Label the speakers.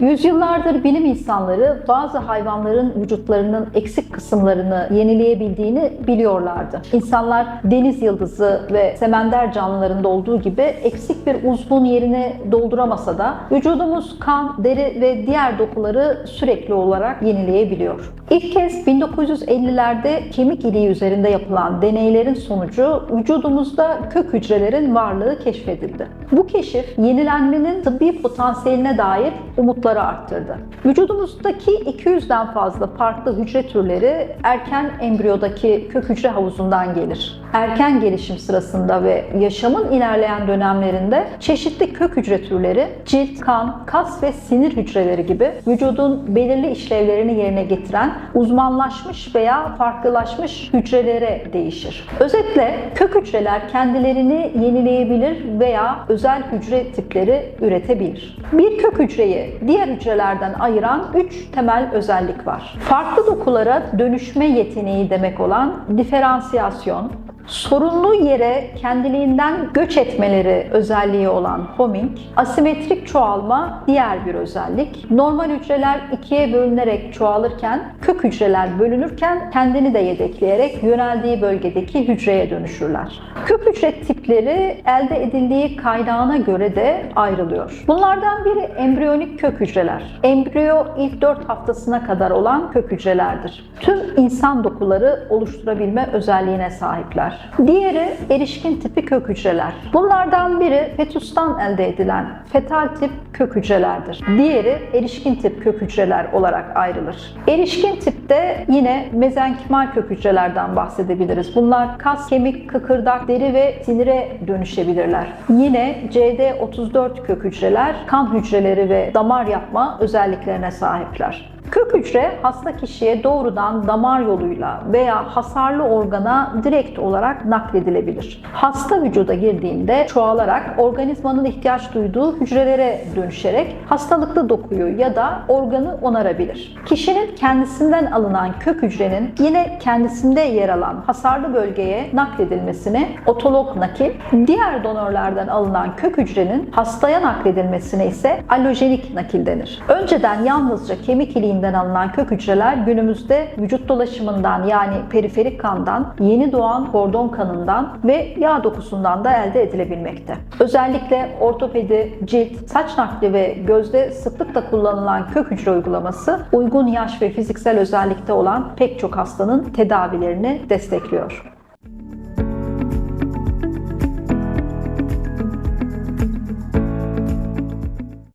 Speaker 1: Yüzyıllardır bilim insanları bazı hayvanların vücutlarının eksik kısımlarını yenileyebildiğini biliyorlardı. İnsanlar deniz yıldızı ve semender canlılarında olduğu gibi eksik bir uzvun yerini dolduramasa da vücudumuz kan, deri ve diğer dokuları sürekli olarak yenileyebiliyor. İlk kez 1950'lerde kemik iliği üzerinde yapılan deneylerin sonucu vücudumuzda kök hücrelerin varlığı keşfedildi. Bu keşif yenilenmenin tıbbi potansiyeline dair umutları arttırdı. Vücudumuzdaki 200'den fazla farklı hücre türleri erken embriyodaki kök hücre havuzundan gelir. Erken gelişim sırasında ve yaşamın ilerleyen dönemlerinde çeşitli kök hücre türleri cilt, kan, kas ve sinir hücreleri gibi vücudun belirli işlevlerini yerine getiren uzmanlaşmış veya farklılaşmış hücrelere değişir. Özetle kök hücreler kendilerini yenileyebilir veya özel hücre tipleri üretebilir. Bir kök hücreyi diğer hücrelerden ayıran üç temel özellik var. Farklı dokulara dönüşme yeteneği demek olan diferansiyasyon, sorunlu yere kendiliğinden göç etmeleri özelliği olan homing, asimetrik çoğalma diğer bir özellik. Normal hücreler ikiye bölünerek çoğalırken kök hücreler bölünürken kendini de yedekleyerek yöneldiği bölgedeki hücreye dönüşürler. Kök hücre tipleri elde edildiği kaynağına göre de ayrılıyor. Bunlardan biri embriyonik kök hücreler. Embriyo ilk 4 haftasına kadar olan kök hücrelerdir. Tüm insan dokuları oluşturabilme özelliğine sahipler. Diğeri erişkin tipi kök hücreler. Bunlardan biri fetüstan elde edilen fetal tip kök hücrelerdir. Diğeri erişkin tip kök hücreler olarak ayrılır. Erişkin tipte yine mezenkimal kök hücrelerden bahsedebiliriz. Bunlar kas, kemik, kıkırdak, deri ve sinire dönüşebilirler. Yine CD34 kök hücreler kan hücreleri ve damar yapma özelliklerine sahipler. Kök hücre hasta kişiye doğrudan damar yoluyla veya hasarlı organa direkt olarak nakledilebilir. Hasta vücuda girdiğinde çoğalarak organizmanın ihtiyaç duyduğu hücrelere dönüşerek hastalıklı dokuyu ya da organı onarabilir. Kişinin kendisinden alınan kök hücrenin yine kendisinde yer alan hasarlı bölgeye nakledilmesine otolog nakil, diğer donörlerden alınan kök hücrenin hastaya nakledilmesine ise allojenik nakil denir. Önceden yalnızca kemik iliği deliğinden alınan kök hücreler günümüzde vücut dolaşımından yani periferik kandan, yeni doğan kordon kanından ve yağ dokusundan da elde edilebilmekte. Özellikle ortopedi, cilt, saç nakli ve gözde sıklıkla kullanılan kök hücre uygulaması uygun yaş ve fiziksel özellikte olan pek çok hastanın tedavilerini destekliyor.